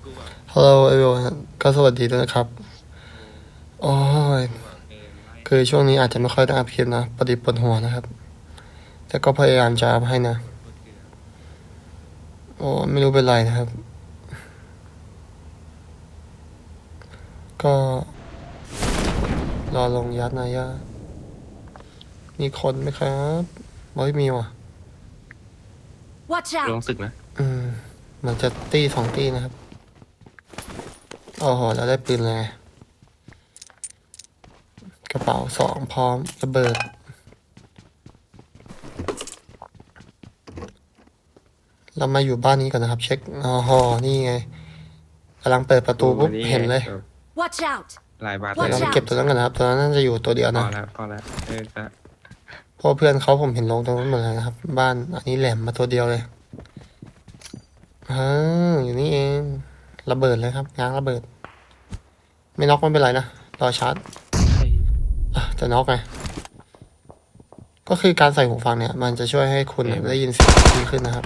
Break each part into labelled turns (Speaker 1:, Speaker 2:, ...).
Speaker 1: Hello everyone ก็สวัสดีด้วยนะครับ โอ้ย คือช่วงนี้อาจจะไม่ค่อยได้อัพคลิปนะพอดีปวดหัวนะครับ แต่ก็พยายามจะอัพให้นะ โอ้ไม่รู้เป็นไรนะครับ ก็ รอลงยัดนายามีคนไหมครับไม่มีว่ะ
Speaker 2: Watch
Speaker 3: รู้
Speaker 2: out!
Speaker 3: สึกนะ
Speaker 1: อืม มันจะตีสองตีนะครับ โอ้โห เราได้ปืนเลย กระเป๋าสองพร้อมระเบิด เรามาอยู่บ้านนี้ก่อนนะครับ เช็คอ๋อหอนี่ไงกำลังเปิดประตูปุ๊บเห็นเลย
Speaker 2: Watch out!
Speaker 3: หลายบาท
Speaker 1: เดี๋ยวเรา
Speaker 2: Watch
Speaker 1: ไป
Speaker 2: out
Speaker 1: เก็บตัวนั้นกันนะครับ ตัวนั้นน่าจะอยู่ตัวเดียว
Speaker 3: พ
Speaker 1: นะ
Speaker 3: อแล้วพอแล้วเออจะ
Speaker 1: เพราะเพื่อนเขาผมเห็นลงตรงนั้นหมดเลยนะครับ บ้านอันนี้แหลมมาตัวเดียวเลยอ่าอยู่นี่เอง ระเบิดเลยครับง้างระเบิด ไม่น็อกไม่เป็นไรนะ รอชาร์จ
Speaker 3: ใช่
Speaker 1: อะจะน็อกไง ก็คือการใส่หูฟังเนี่ย มันจะช่วยให้คุณเนี่ยได้ยินเสียงดีขึ้นนะครับ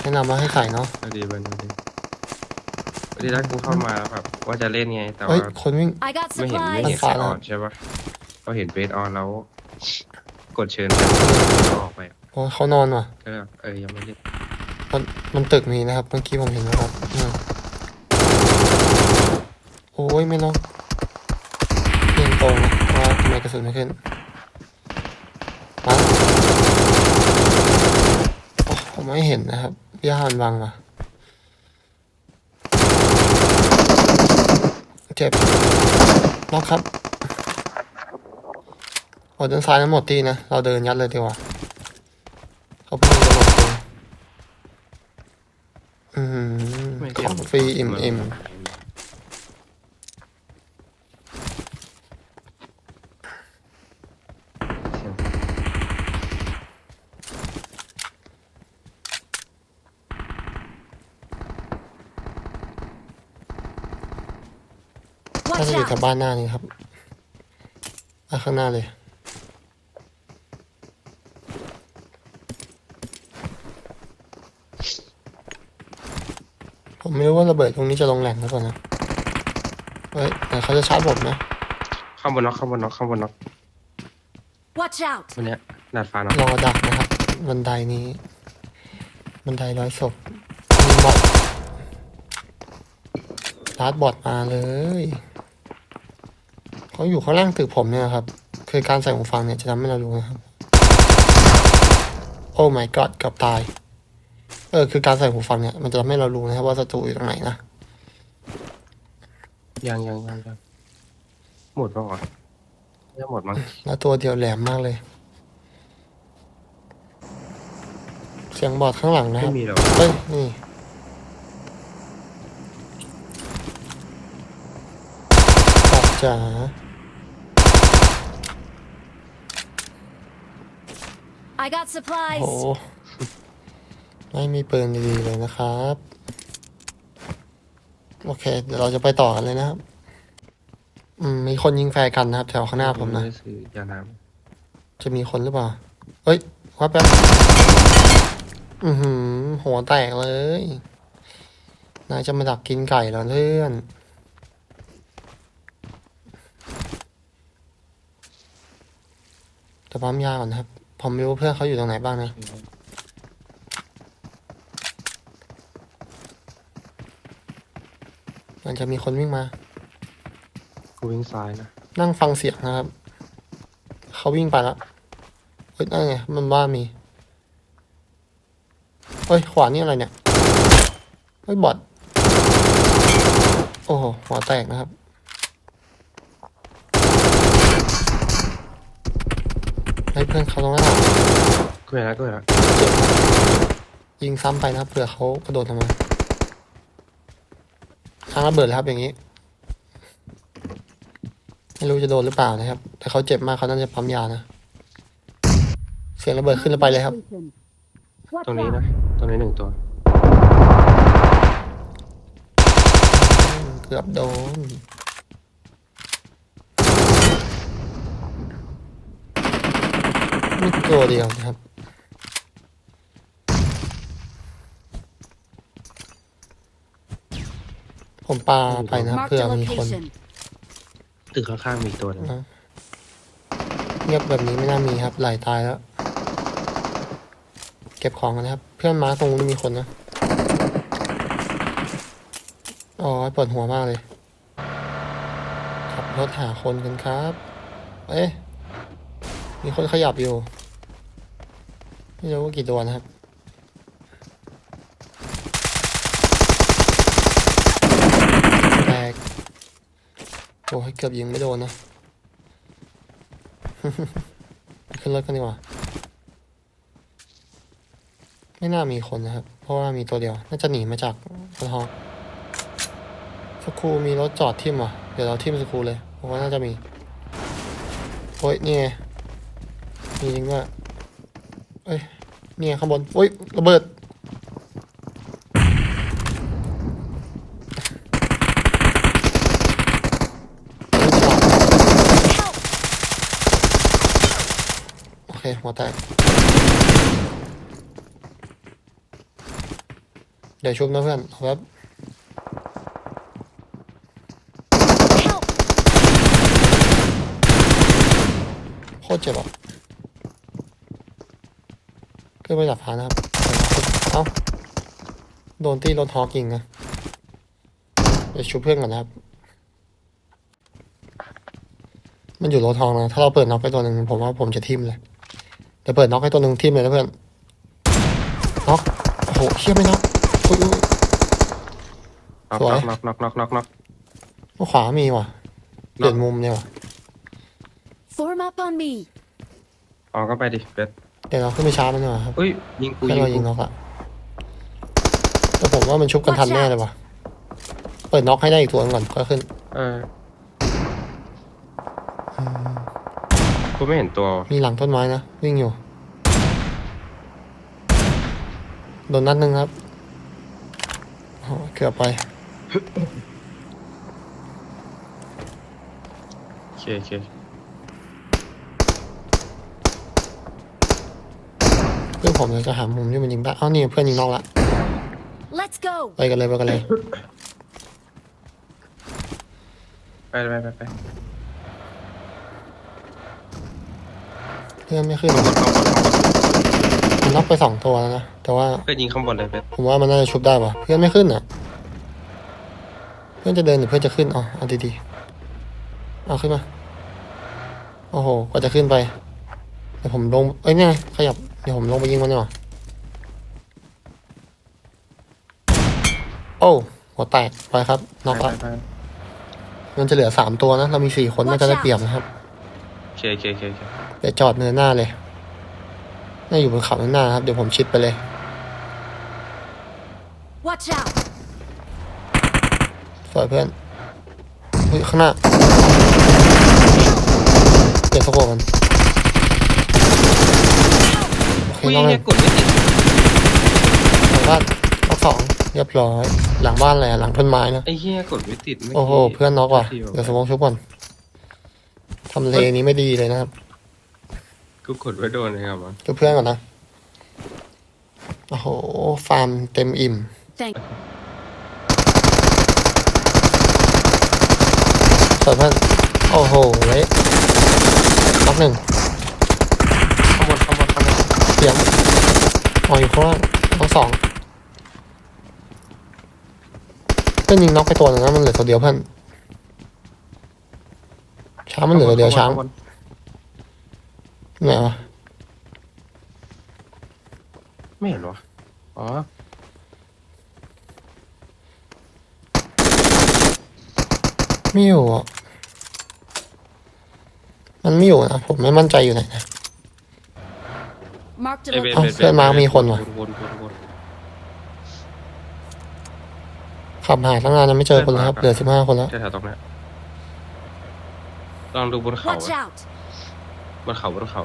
Speaker 1: แนะนำว่าให้ใส่เนาะ
Speaker 3: พอดีวันนี้พอดีถ้ากูเข้ามาแบบว่าจะเล่นไง แต่
Speaker 1: เฮ้ย
Speaker 3: ว่า
Speaker 1: คนวิ่ง
Speaker 2: I got
Speaker 3: ไม่เห็นไม่เห็น
Speaker 2: supplies.
Speaker 3: เบสออนใช่ปะพอเห็นเบสออนแล้ว กดเชิญออกไป
Speaker 1: โอ้ยเขานอนว่ะ
Speaker 3: ก็แบบเออยังไม่เล่น
Speaker 1: มันมันตึกนี้นะครับ เมื่อกี้ผมเห็นนะครับ อืมโอ้ยไม่น็อกเพียงตรงนะว่าทำไมกระสุนไม่ขึ้นมาโอ้ผมไม่เห็นนะครับย่ามันบังว่ะเจ็บน็อกครับโอ้ด้านซ้ายนั้นหมดตีนะ เราเดินยัดเลยดีกว่าเขาเพิ่งจะหมดตีอืม
Speaker 3: ไม่
Speaker 1: ข
Speaker 3: เห็น
Speaker 1: องฟรีอิ่มอิ่ม น่า
Speaker 2: Watch
Speaker 1: จะอยู่แถ
Speaker 2: out!
Speaker 1: วบ้านหน้านี่ครับอะข้างหน้าเลย ผมไม่รู้ว่าระเบิดตรงนี้จะลงแหล่งหรือเปล่านะ เฮ้ยแต่เขาจะชาร์จผมนะ
Speaker 3: ข้างบนน็อกข้างบนน็อกข้างบนน็อก
Speaker 2: Watch out!
Speaker 3: วันเนี้ยดาดฟ้าน็อก
Speaker 1: รอดักนะครับ บันไดนี้ บันไดร้อยศพมีบอทลาดบอทมาเลย เขาอยู่ข้างล่างตึกผมเนี่ยครับ คือการใส่หูฟังเนี่ยจะทำให้เรารู้นะครับ โอ้ my god เกับตาย เออ คือการใส่หูฟังเนี่ย มันจะทำให้เรารู้นะครับว่าศัตรูอยู่ตรงไหนนะ
Speaker 3: ยังยังยังยังหมดปะวะยังหมดมั้ง
Speaker 1: แล้วตัวเดียวแหลมมากเลย เสียงบอดข้างหลังนะค
Speaker 3: ไม่
Speaker 1: รับ
Speaker 3: มีหรอก
Speaker 1: เฮ้ย นี่ บอดจ๋า
Speaker 2: I got
Speaker 1: โอ้
Speaker 2: supplies.
Speaker 1: โหไม่มีปืนดีๆเลยนะครับ โอเค เดี๋ยวเราจะไปต่อกันเลยนะครับ อืม มีคนยิงแฟร์กันนะครับ แถวข้างหน้าผมนะ
Speaker 3: ไได้ซื้อยาน้
Speaker 1: จะมีคนหรือเปล่า เฮ้ยว่าแป๊บ อือหือ หัวแตกเลย นายจะมาดักกินไก่เหรอเพื่อน จะปั๊มยาก่อนนะครับ ผมไม่รู้เพื่อนเขาอยู่ตรงไหนบ้างนะ มันจะมีคนวิ่งมาำ
Speaker 3: กูวิ่งซ้ายนะ
Speaker 1: นั่งฟังเสียงนะครับ เขาวิ่งไปแล้วเฮ้ยนั่นไง มันว่ามี เฮ้ย ขวานี่อะไรเนี่ย เฮ้ย บอด โอ้โห หัวแตกนะครับ เฮ้ยเพื่อนเขาตรงนั้นอะ
Speaker 3: กูเห็นแล้วกูเห็นแล้ว
Speaker 1: เจ็บยิงซ้ำไปนะครับเผื่อเขากระโดดลงมาทางระเบิดแล้วครับอย่างนี้ ไม่รู้จะโดนหรือเปล่านะครับ แต่เขาเจ็บมากเขาน่าจะปั๊มยานะ เสียงระเบิดขึ้นแล้วไปเลยครับ
Speaker 2: Watch
Speaker 3: ตรงนี้
Speaker 2: out!
Speaker 3: นะ ตรงนี้หนึ่งตัว
Speaker 1: อืมเกือบโดน นี่ตัวเดียวนะครับ ผมปาไปนะครับ
Speaker 2: Marked
Speaker 1: เพื่อ
Speaker 2: a
Speaker 1: มีคน
Speaker 2: location.
Speaker 3: ตึกข้างๆมีอีกตัวหนึง
Speaker 1: นะเงียบแบบนี้ไม่น่ามีครับไหลตายแล้ว เก็บของกันนะครับ เพื่อนมาตรงนู้นมีคนนะอ๋อปวดหัวมากเลย ขับรถหาคนกันครับ เอ๊ะ มีคนขยับอยู่ ไม่รู้ว่ากี่ตัวนะครับ แตก โอ้ยเกือบยิงไม่โดนนะ ขึ้นรถกันดีกว่า ไม่น่ามีคนนะครับ เพราะว่ามีตัวเดียว น่าจะหนีมาจากกรถฮอสกูมีรถจอดทิมอะ เดี๋ยวเราทิมสกูเลยผมว่าน่าจะมี โอ้ยนี่ไง มีจริงด้วยเอ้ยเนี่ไงข้างบนโอ้ยระเบิดโอเคหัวแตกเดี๋ยวชุบนะเพื่อนเอาแป๊บโคตรเจ็บอะ ขึ้นไปดับฟ้านะครับเอ้าโดนตีรถฮอกยิงนะเดี๋ยวชุบเพื่อนก่อนนะครับ มันอยู่รถทองนะ ถ้าเราเปิดน็อกไปตัวหนึ่งผมว่าผมจะทิมเลย เดี๋ยวเปิดน็อกให้ตัวหนึ่งทิมเลยนะเพื่อน น็อกโอ้โหเชี่ยไม่น็อกอุ้ยอุ้ย
Speaker 3: น็อก
Speaker 1: สวย
Speaker 3: น็อกน็อกน็อกน็อกน็อก
Speaker 1: ขวามีว่ะ เปลี่ยนมุมเนี่ยว่ะ
Speaker 2: Form up on me.
Speaker 3: ออกก็ไปดิเบส
Speaker 1: เดี๋ยวเราขึ้นไปชาร์จมันหน่อยครับ
Speaker 3: เอ้ยยิงกู
Speaker 1: เพื่อน
Speaker 3: ยิง
Speaker 1: เรายิง
Speaker 3: กู
Speaker 1: น็อกอะแต่ผมว่ามันชุบกันทันแน่เลยว่ะ เปิดน็อกให้ได้อีกตัวหนึงก่อนค่อยขึ้น
Speaker 3: เออกูไม่เห็นตัวว่ะ
Speaker 1: มีหลังต้นไม้นะ วิ่งอยู่ โดนนัดหนึ่งครับโอ้เกือบไป
Speaker 3: โอเคโอเค
Speaker 1: เพื่อนผมเลยจะหามุมที่มันยิงได้อ้าวนี่เพื่อนยิงนอกละ
Speaker 2: Let's go.
Speaker 1: ไปกันเลยไปกันเลย
Speaker 3: ไปไปไปไป
Speaker 1: เพื่อนไม่ขึ้น
Speaker 3: ข้างบนข้างบนข้างบน
Speaker 1: มันน็อกไปสองตัวแล้วนะ แต่ว่า
Speaker 3: เพื่อนยิงข้างบนเลยเบส
Speaker 1: ผมว่ามันน่าจะชุบได้ป่ะเพื่อนไม่ขึ้นอะ เพื่อนจะเดินหรือเพื่อนจะขึ้นอ๋อเอาดีๆเอาขึ้นมา โอ้โห กว่าจะขึ้นไปเดี๋ยวผมลง เอ้ยเนี่ยขยับเดี๋ยวผมลงไปยิงมันดีกว่าโอ้หัวแตกไปครับน็อก
Speaker 3: ไป
Speaker 1: ละ
Speaker 3: ไปไป
Speaker 1: มันจะเหลือสามตัวนะ เรามีสี่คนน่าจะได้เปรียบนะครับ
Speaker 3: โอเคโอเคโอเคโอเค
Speaker 1: เดี๋ยวจอดเนินหน้าเลยน่าอยู่บนเขาเนินหน้าครับ เดี๋ยวผมชิดไปเลย
Speaker 2: Watch out.
Speaker 1: สวยเพื่อนเฮ้ยข้างหน้าเก็บสะโพกมันโอเค
Speaker 3: อุ้ย
Speaker 1: น้องเล
Speaker 3: เนี่ยยกดไม่ติด
Speaker 1: หลังบ้านน็อกสองเรียบร้อย หลังบ้านอะไรอะหลังต้นไม้นะ
Speaker 3: ไอ้เหี้ยกดไม่ติดมื่
Speaker 1: โอ้โห เพื่อนน็อกว่ะ
Speaker 3: ที่
Speaker 1: เดี๋ยวสมองชุบก่อนทำเลนี้ไม่ดีเลยนะครับ
Speaker 3: กูกดไว้โดนเลยครับมัน
Speaker 1: ชุบเพื่อนก่อนนะ โอ้โห ฟาร์มเต็มอิ่ม
Speaker 2: Thank
Speaker 1: สวยเพื่อน โอ้โหเละน็อกหนึ่ง
Speaker 3: ข้างบนข้างบนข้างบน
Speaker 1: เสียง อ๋ออยู่ข้างล่างน็อกสองเพื่อนยิงน็อกไปตัวหนึ่งนะมันเหลือตัวเดียวเพื่อนช้างมันเหลือตัวเดียวช้าง
Speaker 3: ข้บน
Speaker 1: ไหนวะ
Speaker 3: ไม่เห็นวะอ๋อ
Speaker 1: ไม่อยู่อะมันไม่อยู่นะผมไม่มั่นใจอยู่ไหนนะ
Speaker 2: Marked a
Speaker 3: ไอ้เบส
Speaker 2: location.
Speaker 3: เบส
Speaker 1: เพื่อนมามีคนว่ะ
Speaker 3: วนวนวนวน
Speaker 1: ขับหาตั้งนานยังไม่เจอคนเลยครับเหลือสิบห้าคนแล้ว
Speaker 3: แถวๆตรงเนี้ยลองดูบนเขา
Speaker 2: Watch
Speaker 3: อะ
Speaker 2: out.
Speaker 3: บนเขาบนเขา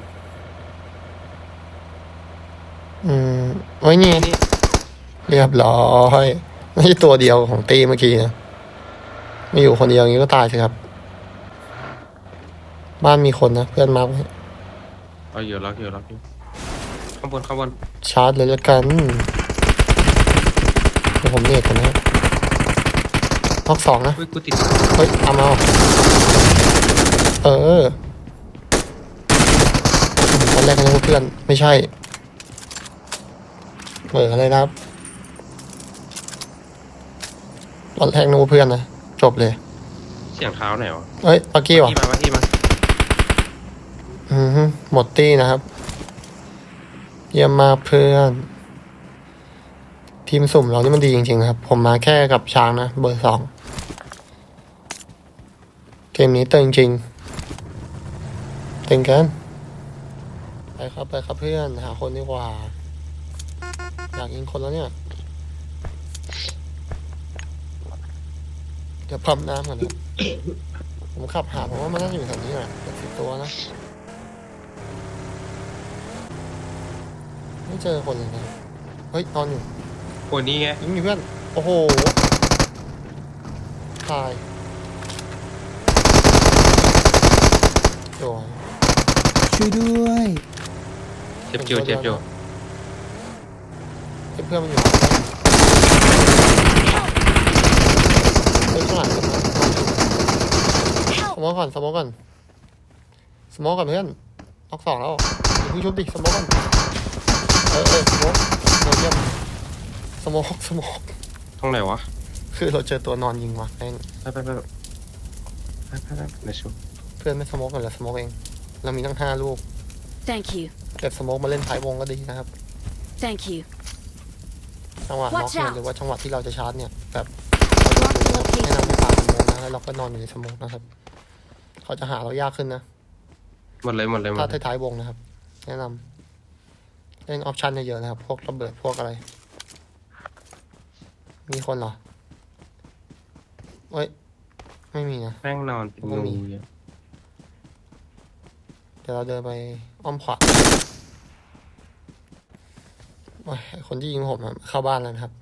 Speaker 1: อืมไว้นี่
Speaker 3: นี่
Speaker 1: เรียบร้อยไม่ใช่ตัวเดียวของตีเมื่อกี้นะไม่อยู่คนเดียวอย่างนี้ก็ตายสิครับบ้านมีคนนะเพื่อนมาร์คไว้
Speaker 3: เอาอยู่ล็อกอยู่ล็อกอยู่ ข้างบนข้างบน
Speaker 1: ชาร์จเลยละกันเดี๋ยวผมเรียกกันนะครับน็อกสองนะ
Speaker 3: เฮ้ยกูติด
Speaker 1: เฮ้ยเอามาเออตอนแรกนึกว่าเพื่อน ไม่ใช่เอออะไรนะครับ ตอนแรกนึกว่าเพื่อนนะ จบเลย
Speaker 3: เสียงเท้าไหนวะ
Speaker 1: เอ้ยปักกี้วะ
Speaker 3: ที่มาว่าที่มา
Speaker 1: อือฮึหมดตี้นะครับ เยี่ยมมากเพื่อน ทีมสุ่มเรานี่มันดีจริงๆครับ ผมมาแค่กับช้างนะ เบอร์สองเกมนี้เต็งจริงเต็งกัน ไปครับไปครับเพื่อน หาคนดีกว่า อยากยิงคนแล้วเนี่ย เดี๋ยวพัมน้ำก่อนนะผมขับหาผมว่ามันน่าจะอยู่แถวนี้แหละสิบตัวนะ ไม่เจอคนเลยนะเฮ้ยนอนอยู่
Speaker 3: โอ้นี่ไง
Speaker 1: ยิงอยู่เพื่อนโอ้โหตายโดน
Speaker 4: ช่วยด้วย
Speaker 3: เจ็บอยู่เจ็บอยู่
Speaker 1: เพื่อนมันอยู่เฮ้ยข้างหลังกันนะส
Speaker 2: Help!
Speaker 1: มองก่อนสมองก่อนสมองก่อนเพื่อนล็อกสองแล้วอย่าเพิ่งชุบดิสมองก่อน เออเออสมองเออเยี่ยมสมองสมอง
Speaker 3: ตรงไหนวะ
Speaker 1: คือเราเจอตัวนอนยิงว่ะแม่ง
Speaker 3: ไปไปไปไปไปไปไปเดี๋ยวชู
Speaker 1: เพื่อนไม่สโมกกันเหรอสโมกเอง เรามีตั้งห้าลูก
Speaker 2: Thank you.
Speaker 1: เก็บสโมกมาเล่นท้ายวงก็ดีนะครับ
Speaker 2: Thank you.
Speaker 1: จังหวะน็อก
Speaker 2: Watch
Speaker 1: เนี่ย
Speaker 2: out
Speaker 1: หรือว่าจังหวะที่เราจะชาร์จเนี่ยแบบให้นำไปปาสโมกนะแล้วเราก็นอนอยู่ในสโมกนะครับ เขาจะหาเรายากขึ้นนะ
Speaker 3: หมดเลยหมดเลยหม
Speaker 1: ถ้า
Speaker 3: ดเลย
Speaker 1: ท้ายๆวงนะครับ แนะนำ เล่นออปชันเยอะๆนะครับ พวกระเบิดพวกอะไร มีคนเหรอเอ้ย ไม่มีนะ
Speaker 3: แม่งนอนเป็น
Speaker 1: ก็มี
Speaker 3: งูอยู่
Speaker 1: เดี๋ยวเราเดินไปอ้อมขวาโอ้ยคนที่ยิงผมอะเข้าบ้านแล้วนะครับ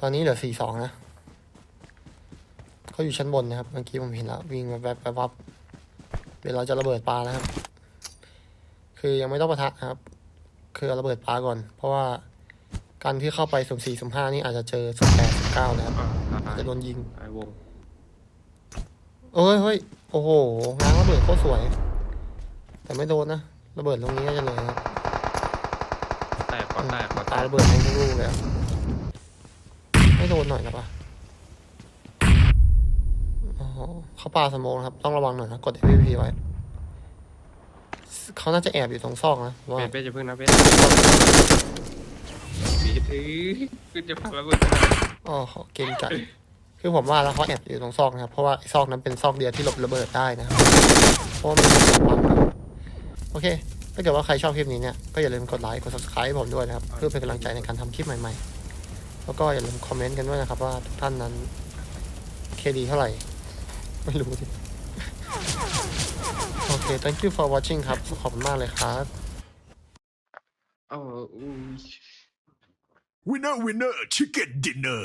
Speaker 1: ตอนนี้เหลือสี่สองนะเขาอยู่ชั้นบนนะครับ เมื่อกี้ผมเห็นแล้ว วิ่งมาแวบแวบวับเดี๋ยวเราจะระเบิดปลานะครับ คือยังไม่ต้องประทะนะครับ คือเอาระเบิดปลาก่อน เพราะว่าการที่เข้าไปสุ่มสี่สุ่มห้านี่อาจจะเจอสุ่มแปดสุ่มเก้านะครับ
Speaker 3: อ่าตา
Speaker 1: อาจ
Speaker 3: ย
Speaker 1: จะโดนยิง
Speaker 3: ตายวง
Speaker 1: เอ้ยเฮ้ยโอ้โหง้างระเบิดโคตรสวย แต่ไม่โดนนะระเบิดตรงนี้ก็จะเลยนะครับ
Speaker 3: แตกขอแตกขอแต
Speaker 1: ปากระเบิดทั้งลูกเลยอะไม่โดนหน่อยนะปะอ๋อเขาปาสโมองครับ ต้องระวังหน่อยนะ กด FPP ไว้ เขาน่าจะแอบอยู่ตรงซอกนะว่า
Speaker 3: เบสเบสจะพึ่งนะเบสบีดเอ้ยคือจะพังระเบิดจะ
Speaker 1: อ๋อเขาเกรงใจคือผมว่าแล้วเขาแอบอยู่ตรงซอกนะครับ เพราะว่าไอ้ซอกนั้นเป็นซอกเดียวที่หลบระเบิดได้นะครับเพราะว่ามันเป็นความลับโอเค ถ้าเกิดว่าใครชอบคลิปนี้เนี่ย ก็อย่าลืมกดไลค์ กด subscribe ให้ผมด้วยนะครับ เพื่อเป็นกำลังใจในการทำคลิปใหม่ๆ แล้วก็อย่าลืมคอมเมนต์กันด้วยนะครับว่าทุกท่านนั้นเคดีเท่าไหร่ ไม่รู้สิโอ เค thank you for watching ครับ ขอบคุณมากเลยครับ
Speaker 3: เอ้าอุ้ย
Speaker 5: Winner, winner, chicken dinner.